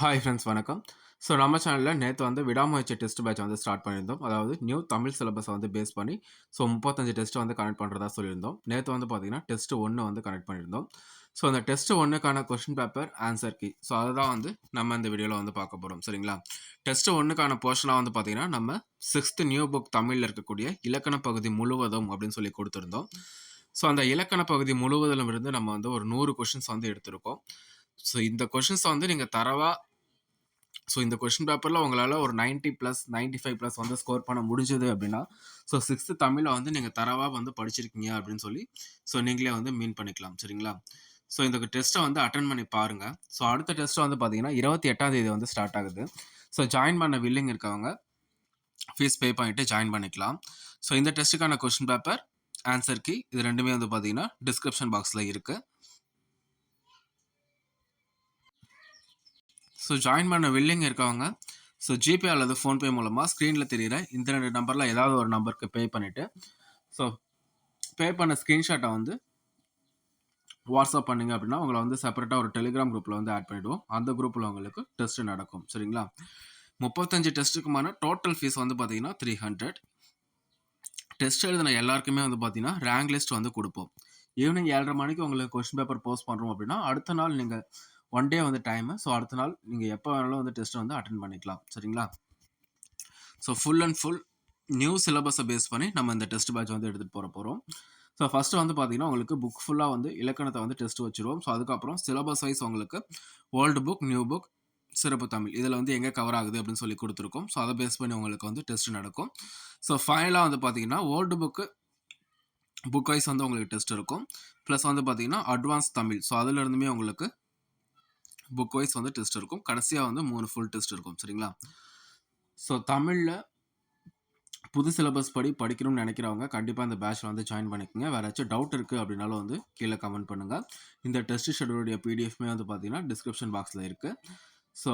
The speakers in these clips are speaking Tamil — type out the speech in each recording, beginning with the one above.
ஹாய் ஃப்ரெண்ட்ஸ் வணக்கம். ஸோ நம்ம சேனலில் நேற்று வந்து விடாமுயற்சி டெஸ்ட் பேட்ச் வந்து ஸ்டார்ட் பண்ணியிருந்தோம். அதாவது நியூ தமிழ் சிலபஸை வந்து பேஸ் பண்ணி ஸோ முப்பத்தஞ்சு டெஸ்ட் வந்து கனெக்ட் பண்ணுறதா சொல்லியிருந்தோம். நேற்று வந்து பார்த்தீங்கன்னா டெஸ்ட் ஒன்று வந்து கனெக்ட் பண்ணியிருந்தோம். ஸோ அந்த test ஒன்றுக்கான question paper answer key so அதுதான் வந்து நம்ம இந்த வீடியோவில் வந்து பார்க்க போகிறோம் சரிங்களா? டெஸ்ட் ஒன்றுக்கான போர்ஷனாக வந்து பார்த்தீங்கன்னா நம்ம சிக்ஸ்த் நியூ புக் தமிழில் இருக்கக்கூடிய இலக்கண பகுதி முழுவதும் அப்படின்னு சொல்லி கொடுத்துருந்தோம். ஸோ அந்த இலக்கண பகுதி முழுவதிலும் இருந்து நம்ம வந்து ஒரு நூறு கொஷின்ஸ் வந்து எடுத்திருக்கோம். ஸோ இந்த கொஷின்ஸை வந்து நீங்கள் தரவாக ஸோ இந்த கொஷின் பேப்பரில் உங்களால் ஒரு 90 ப்ளஸ் 95 ஃபைவ் ப்ளஸ் வந்து ஸ்கோர் பண்ண முடிஞ்சது அப்படின்னா ஸோ சிக்ஸ்த்து தமிழை வந்து நீங்கள் தரவாக வந்து படிச்சிருக்கீங்க அப்படின்னு சொல்லி ஸோ நீங்களே வந்து மீன் பண்ணிக்கலாம் சரிங்களா? ஸோ இந்த டெஸ்ட்டை வந்து அட்டன் பண்ணி பாருங்கள் ஸோ அடுத்த டெஸ்ட்டு வந்து பார்த்தீங்கன்னா இருபத்தி எட்டாம் தேதி வந்து ஸ்டார்ட் ஆகுது. ஸோ ஜாயின் பண்ண வில்லிங் இருக்கவங்க ஃபீஸ் பே பண்ணிட்டு ஜாயின் பண்ணிக்கலாம். ஸோ இந்த டெஸ்ட்டுக்கான கொஷின் பேப்பர் ஆன்சர் கீ இது ரெண்டுமே வந்து பார்த்தீங்கன்னா டிஸ்கிரிப்ஷன் பாக்ஸில் இருக்குது ஸோ ஜாயின் பண்ண வில்லிங் இருக்கவங்க ஸோ ஜிபே அல்லது ஃபோன்பே மூலமாக ஸ்க்ரீனில் தெரியிற இந்த ரெண்டு நம்பரில் ஏதாவது ஒரு நம்பருக்கு பே பண்ணிவிட்டு ஸோ பே பண்ண ஸ்க்ரீன்ஷாட்டை வந்து வாட்ஸ்அப் பண்ணீங்க அப்படின்னா உங்களை வந்து செப்பரேட்டாக ஒரு டெலிகிராம் குரூப்பில் வந்து ஆட் பண்ணிவிடுவோம் அந்த குரூப்பில் உங்களுக்கு டெஸ்ட் நடக்கும். சரிங்களா? முப்பத்தஞ்சு டெஸ்ட்டுக்குமான டோட்டல் ஃபீஸ் வந்து பார்த்தீங்கன்னா த்ரீ ஹண்ட்ரட் டெஸ்ட் எழுதின எல்லாருக்குமே வந்து பார்த்தீங்கன்னா ரேங்க் லிஸ்ட் வந்து கொடுப்போம். ஈவினிங் ஏழரை மணிக்கு உங்களுக்கு கொஸ்டின் பேப்பர் போஸ்ட் பண்ணுறோம் அப்படின்னா அடுத்த நாள் நீங்கள் ஒன் டே வந்து டைமு ஸோ அடுத்த நாள் நீங்கள் எப்போ வேணாலும் வந்து டெஸ்ட்டை வந்து அட்டன் பண்ணிக்கலாம். சரிங்களா? So full and full new சிலபஸை பேஸ் பண்ணி நம்ம இந்த டெஸ்ட் பேட்ச் வந்து எடுத்துகிட்டு போகிற போகிறோம் ஸோ ஃபஸ்ட்டு வந்து பார்த்தீங்கன்னா உங்களுக்கு புக் ஃபுல்லாக வந்து இலக்கணத்தை வந்து டெஸ்ட் வச்சுருவோம். ஸோ அதுக்கப்புறம் சிலபஸ் வைஸ் உங்களுக்கு ஓல்டு புக் நியூ புக் சிறப்பு தமிழ். இதில் வந்து எங்கே கவர் ஆகுது அப்படின்னு சொல்லி கொடுத்துருக்கோம். ஸோ அதை பேஸ் பண்ணி உங்களுக்கு வந்து டெஸ்ட் நடக்கும். ஸோ ஃபைனலாக வந்து பார்த்தீங்கன்னா ஓல்டு புக்கு புக் வைஸ் வந்து உங்களுக்கு டெஸ்ட் இருக்கும். ப்ளஸ் வந்து பார்த்தீங்கன்னா அட்வான்ஸ் தமிழ். ஸோ அதுலேருந்துமே உங்களுக்கு புக் வைஸ் வந்து டெஸ்ட் இருக்கும். கடைசியாக வந்து மூணு ஃபுல் டெஸ்ட் இருக்கும். சரிங்களா? ஸோ தமிழில் புது சிலபஸ் படி படிக்கணும்னு நினைக்கிறவங்க கண்டிப்பாக இந்த பேட்சில் வந்து ஜாயின் பண்ணிக்கோங்க. வேறு ஏதாச்சும் டவுட் இருக்குது அப்படின்னாலும் வந்து கீழே கமெண்ட் பண்ணுங்கள் இந்த டெஸ்ட் ஷெடியூலுடைய பிடிஎஃப்மே வந்து பார்த்தீங்கன்னா டிஸ்கிரிப்ஷன் பாக்ஸில் இருக்குது ஸோ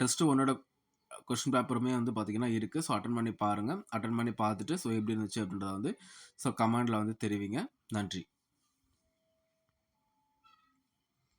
டெஸ்ட்டு ஒன்னோட கொஷின் பேப்பருமே வந்து பார்த்தீங்கன்னா இருக்குது ஸோ அட்டன் பண்ணி பாருங்கள் அட்டன் பண்ணி பார்த்துட்டு ஸோ எப்படி இருந்துச்சு அப்படின்றத வந்து ஸோ கமெண்டில் வந்து தெரிவிங்க. நன்றி.